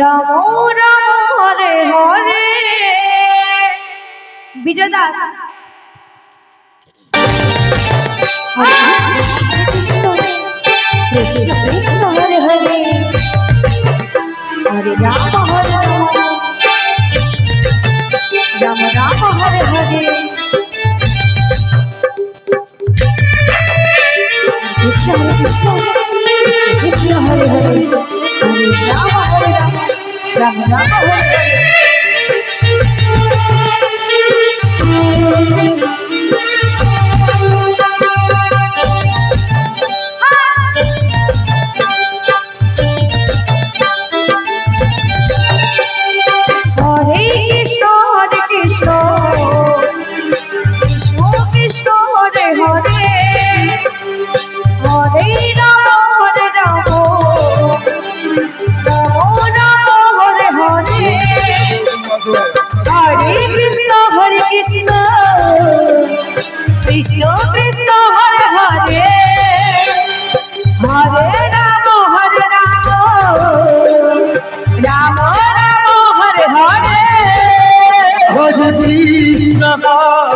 Ram Ram Hare Hare Bijoy Das Krishna Krishna Hare Hare. Hare Ram Hare Ram Ram Hare Hare Krishna Hare Krishna Ram Ram